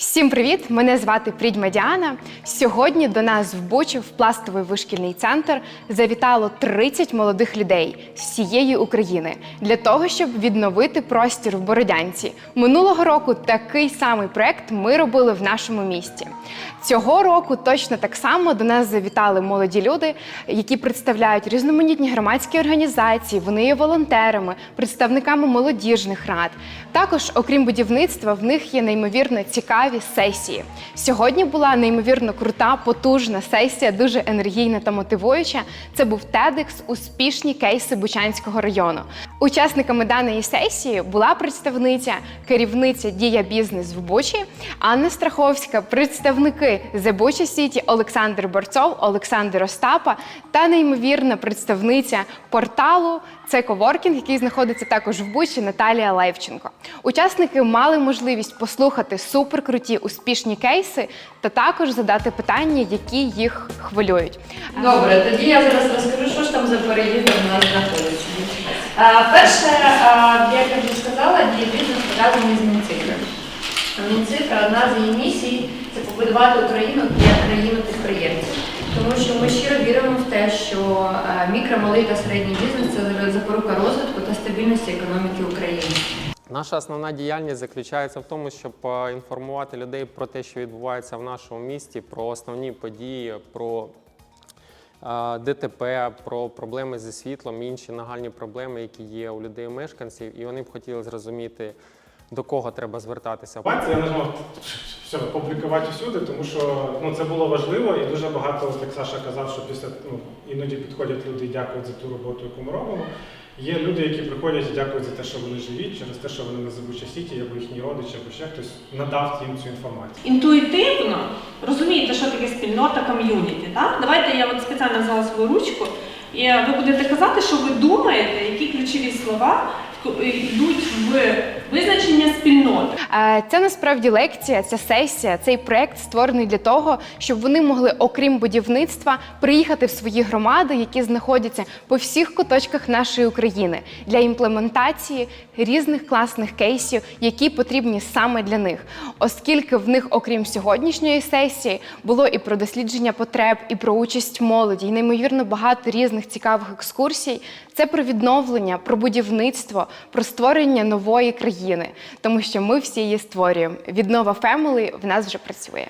Всім привіт! Мене звати Прідьма Діана. Сьогодні до нас в Бучі в пластовий вишкільний центр завітало 30 молодих людей з всієї України для того, щоб відновити простір в Бородянці. Минулого року такий самий проект ми робили в нашому місті. Цього року точно так само до нас завітали молоді люди, які представляють різноманітні громадські організації. Вони є волонтерами, представниками молодіжних рад. Також, окрім будівництва, в них є неймовірно цікаві сесії. Сьогодні була неймовірно крута, потужна сесія, дуже енергійна та мотивуюча. Це був TEDx успішні кейси Бучанського району. Учасниками даної сесії була представниця, керівниця Дія Бізнес в Бучі, Анна Страховська, представники The Bucha City Олександр Борцов, Олександр Остапа та неймовірна представниця порталу це коворкінг, який знаходиться також в Бучі Наталія Левченко. Учасники мали можливість послухати суперкруті успішні кейси та також задати питання, які їх хвилюють. Добре, тоді я зараз розкажу, що ж там за переїздом у знаходиться. Перше, як я вже сказала, діє бізнес пов'язаний з Мінцифрою. Мінцифра одна з її місій це побудувати Україну як країну підприємців. Тому що ми щиро віримо в те, що е, мікро, малий та середній бізнес це запорука розвитку та стабільності економіки України. Наша основна діяльність заключається в тому, щоб е, інформувати людей про те, що відбувається в нашому місті, про основні події, про е, ДТП, про проблеми зі світлом, і інші нагальні проблеми, які є у людей мешканців, і вони б хотіли зрозуміти, до кого треба звертатися. Я не змог все публікувати всюди, тому що ну, це було важливо і дуже багато, як Саша казав, що після ну, іноді підходять люди і дякують за ту роботу, яку ми робимо. Є люди, які приходять і дякують за те, що вони живі, через те, що вони на забуча сіті, або їхні родичі, або ще хтось надав їм цю інформацію. інтуїтивно розумієте, що таке спільнота ком'юніті. Так? Давайте я от спеціально взяла свою ручку, і ви будете казати, що ви думаєте, які ключові слова йдуть в визначення спільноти. Це насправді лекція, ця сесія, цей проект створений для того, щоб вони могли, окрім будівництва, приїхати в свої громади, які знаходяться по всіх куточках нашої України для імплементації різних класних кейсів, які потрібні саме для них, оскільки в них, окрім сьогоднішньої сесії, було і про дослідження потреб, і про участь молоді, і неймовірно багато різних цікавих екскурсій. Це про відновлення, про будівництво, про створення нової країни, тому що ми всі її створюємо. Віднова Family в нас вже працює.